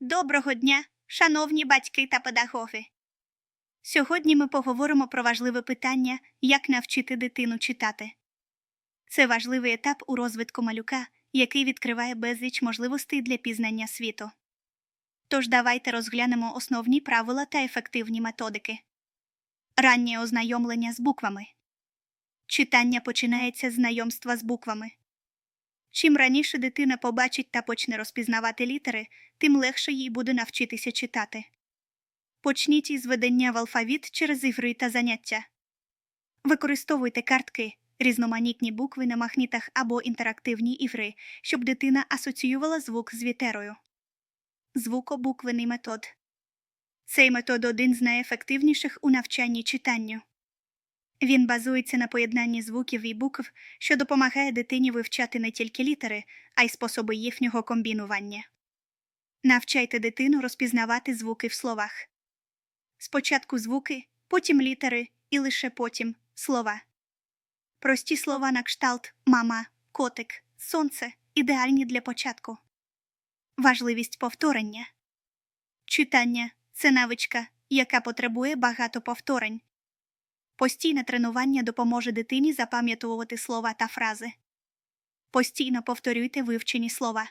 Доброго дня, шановні батьки та педагоги. Сьогодні ми поговоримо про важливе питання, як навчити дитину читати. Це важливий етап у розвитку малюка, який відкриває безліч можливостей для пізнання світу. Тож давайте розглянемо основні правила та ефективні методики. Раннє ознайомлення з буквами. Читання починається з знайомства з буквами. Чим раніше дитина побачить та почне розпізнавати літери, тим легше їй буде навчитися читати. Почніть із ведення в алфавіт через ігри та заняття. Використовуйте картки, різноманітні букви на магнітах або інтерактивні ігри, щоб дитина асоціювала звук з літерою. Звукобуквений метод. Цей метод один з найефективніших у навчанні читанню. Він базується на поєднанні звуків і букв, що допомагає дитині вивчати не тільки літери, а й способи їхнього комбінування. Навчайте дитину розпізнавати звуки в словах. Спочатку звуки, потім літери і лише потім слова. Прості слова на кшталт мама, котик, сонце ідеальні для початку. Важливість повторення. Читання це навичка, яка потребує багато повторень. Постійне тренування допоможе дитині запам'ятовувати слова та фрази. Постійно повторюйте вивчені слова.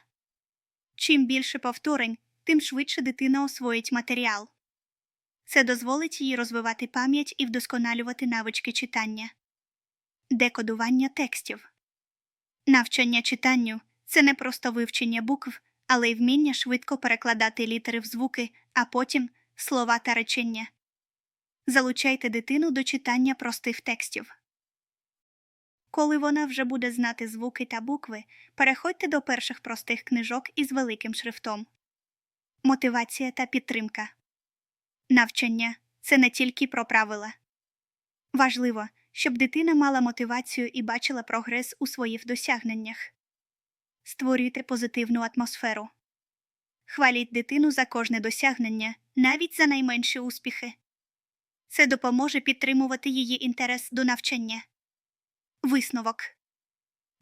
Чим більше повторень, тим швидше дитина освоїть матеріал. Це дозволить їй розвивати пам'ять і вдосконалювати навички читання. Декодування текстів. Навчання читанню це не просто вивчення букв, але й вміння швидко перекладати літери в звуки, а потім слова та речення. Залучайте дитину до читання простих текстів. Коли вона вже буде знати звуки та букви, переходьте до перших простих книжок із великим шрифтом. Мотивація та підтримка. Навчання це не тільки про правила. Важливо, щоб дитина мала мотивацію і бачила прогрес у своїх досягненнях. Створюйте позитивну атмосферу. Хваліть дитину за кожне досягнення, навіть за найменші успіхи. Це допоможе підтримувати її інтерес до навчання. Висновок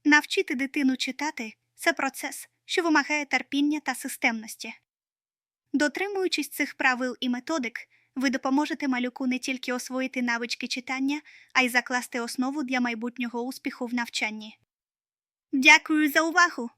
навчити дитину читати це процес, що вимагає терпіння та системності. Дотримуючись цих правил і методик, ви допоможете малюку не тільки освоїти навички читання, а й закласти основу для майбутнього успіху в навчанні. Дякую за увагу!